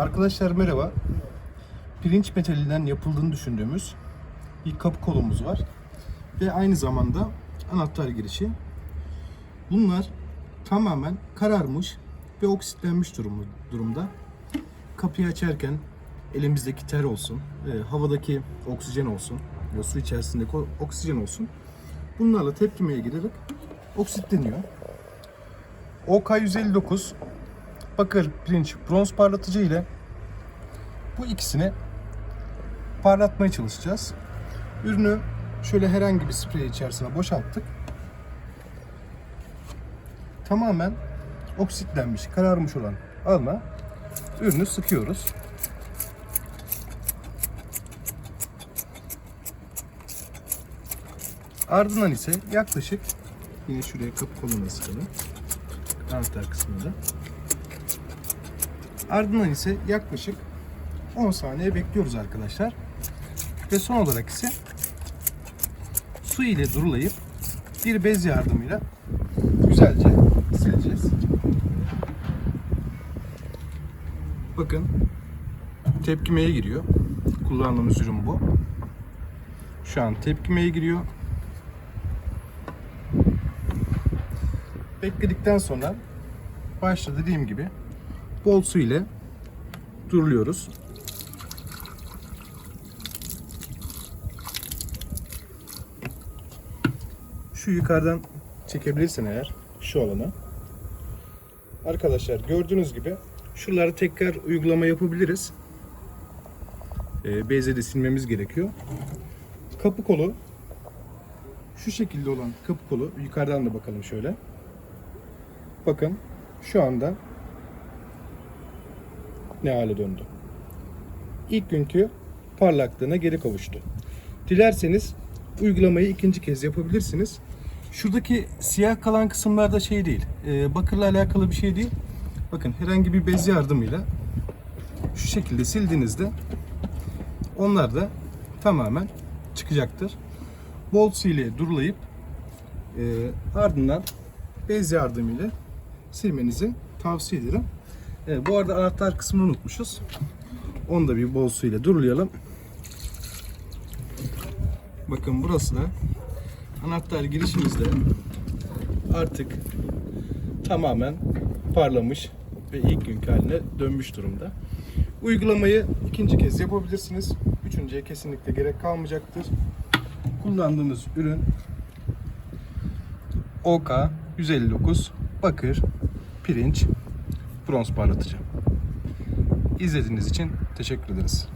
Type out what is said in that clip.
Arkadaşlar merhaba. Pirinç metalinden yapıldığını düşündüğümüz bir kapı kolumuz var. Ve aynı zamanda anahtar girişi. Bunlar tamamen kararmış ve oksitlenmiş durumda. Kapıyı açarken elimizdeki ter olsun, e, havadaki oksijen olsun, ya su içerisindeki oksijen olsun. Bunlarla tepkimeye girerek oksitleniyor. OK159 bakır, pirinç, bronz parlatıcı ile bu ikisini parlatmaya çalışacağız. Ürünü şöyle herhangi bir sprey içerisine boşalttık. Tamamen oksitlenmiş, kararmış olan alma ürünü sıkıyoruz. Ardından ise yaklaşık yine şuraya kapı koluna sıkalım. Anahtar kısmında. Ardından ise yaklaşık 10 saniye bekliyoruz arkadaşlar. Ve son olarak ise su ile durulayıp bir bez yardımıyla güzelce sileceğiz. Bakın tepkimeye giriyor. Kullandığımız ürün bu. Şu an tepkimeye giriyor. Bekledikten sonra başta dediğim gibi bol su ile duruluyoruz. Şu yukarıdan çekebilirsin eğer şu alanı. Arkadaşlar gördüğünüz gibi şuraları tekrar uygulama yapabiliriz. Ee, bezle de silmemiz gerekiyor. Kapı kolu şu şekilde olan kapı kolu yukarıdan da bakalım şöyle. Bakın şu anda ne hale döndü. İlk günkü parlaklığına geri kavuştu. Dilerseniz uygulamayı ikinci kez yapabilirsiniz. Şuradaki siyah kalan kısımlarda şey değil, e, bakırla alakalı bir şey değil. Bakın herhangi bir bez yardımıyla şu şekilde sildiğinizde onlar da tamamen çıkacaktır. Bol su ile durulayıp e, ardından bez yardımıyla silmenizi tavsiye ederim. Evet, bu arada anahtar kısmını unutmuşuz. Onu da bir bol su ile durulayalım. Bakın burası da anahtar girişimizde artık tamamen parlamış ve ilk günkü haline dönmüş durumda. Uygulamayı ikinci kez yapabilirsiniz. Üçüncüye kesinlikle gerek kalmayacaktır. Kullandığımız ürün OK 159 bakır, pirinç, bronz parlatıcı. İzlediğiniz için teşekkür ederiz.